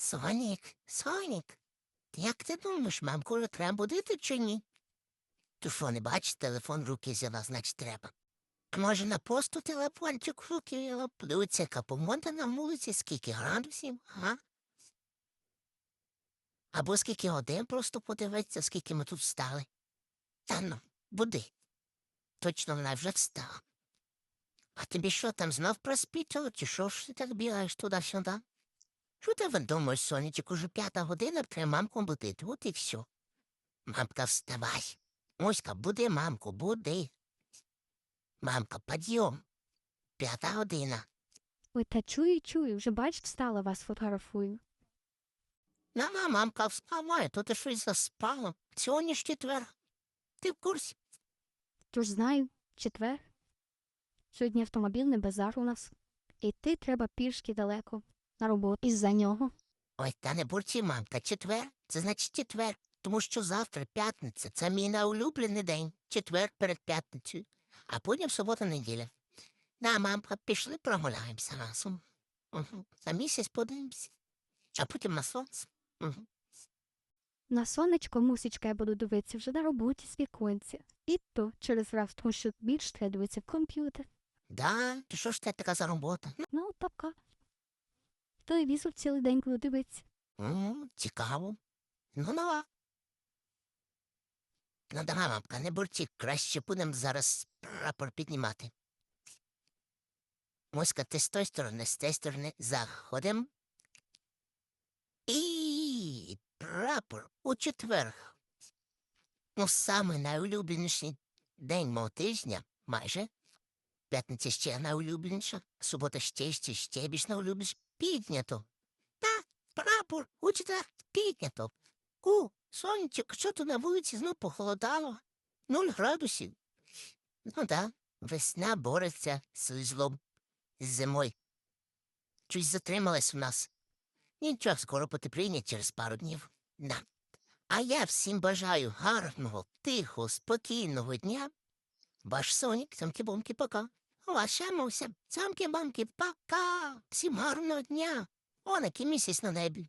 Сонік, Сонік, як ти думаєш, мамку треба будити чи ні? Ти що, не бачиш, телефон руки взяла, значить треба. Може, на посту телефончик руки взяла? Подивиться, на вулиці, скільки градусів, га? Або скільки годин просто подивитися, скільки ми тут стали. Та ну, буди. Точно вона вже встала. А тобі що там знов проспітало, чи що ж ти так бігаєш туди-сюди? Що ти думаєш, сонечок, уже п'ята година треба мамку будити, от і все. Мамка, вставай. Оська, буди, мамку, буди. Мамка, підйом. П'ята година. Ой, та чую, чую, вже бач, встала вас фотографую. На, мамка, вставай, то ти щось заспала. Сьогодні ж четвер. Ти в курсі? Тож знаю, четвер. Сьогодні автомобільний базар у нас. Іти треба пішки далеко на роботу із-за нього. Ой, та не бурчи, мамка, четвер. Це значить четвер. Тому що завтра п'ятниця. Це мій найулюблений день. Четвер перед п'ятницею. А потім субота неділя. На, мамка, пішли прогуляємося разом. Угу. За місяць подивимося. А потім на сонце. Угу. На сонечко мусічка я буду дивитися вже на роботі з віконця. І то через раз, тому що більш треба дивитися в комп'ютер. Да, ти що ж це така за робота? Ну, така. Телевізор цілий день буду дивитися. Ну, цікаво. Ну, нова. Ну, давай, мамка, не бурчи, краще будемо зараз прапор піднімати. Моська, ти з тої сторони, з тієї сторони заходим. І прапор у четвер. Ну, саме найулюбленіший день мого тижня, майже. П'ятниця ще найулюбленіша, субота ще ще ще більш найулюбленіша. Піднято. Та, прапор у четвер піднято. У, сонечок, що то на вулиці знов похолодало? Нуль градусів. Ну да, весна бореться з злом, з зимою. Щось затрималась у нас. Нічого, скоро потепління через пару днів. Да. А я всім бажаю гарного, тихого, спокійного дня. Ваш Сонік, цямки-бомки, пока. Ваша Муся, цямки-бамки, пока. Всім гарного дня. О, який місяць на небі.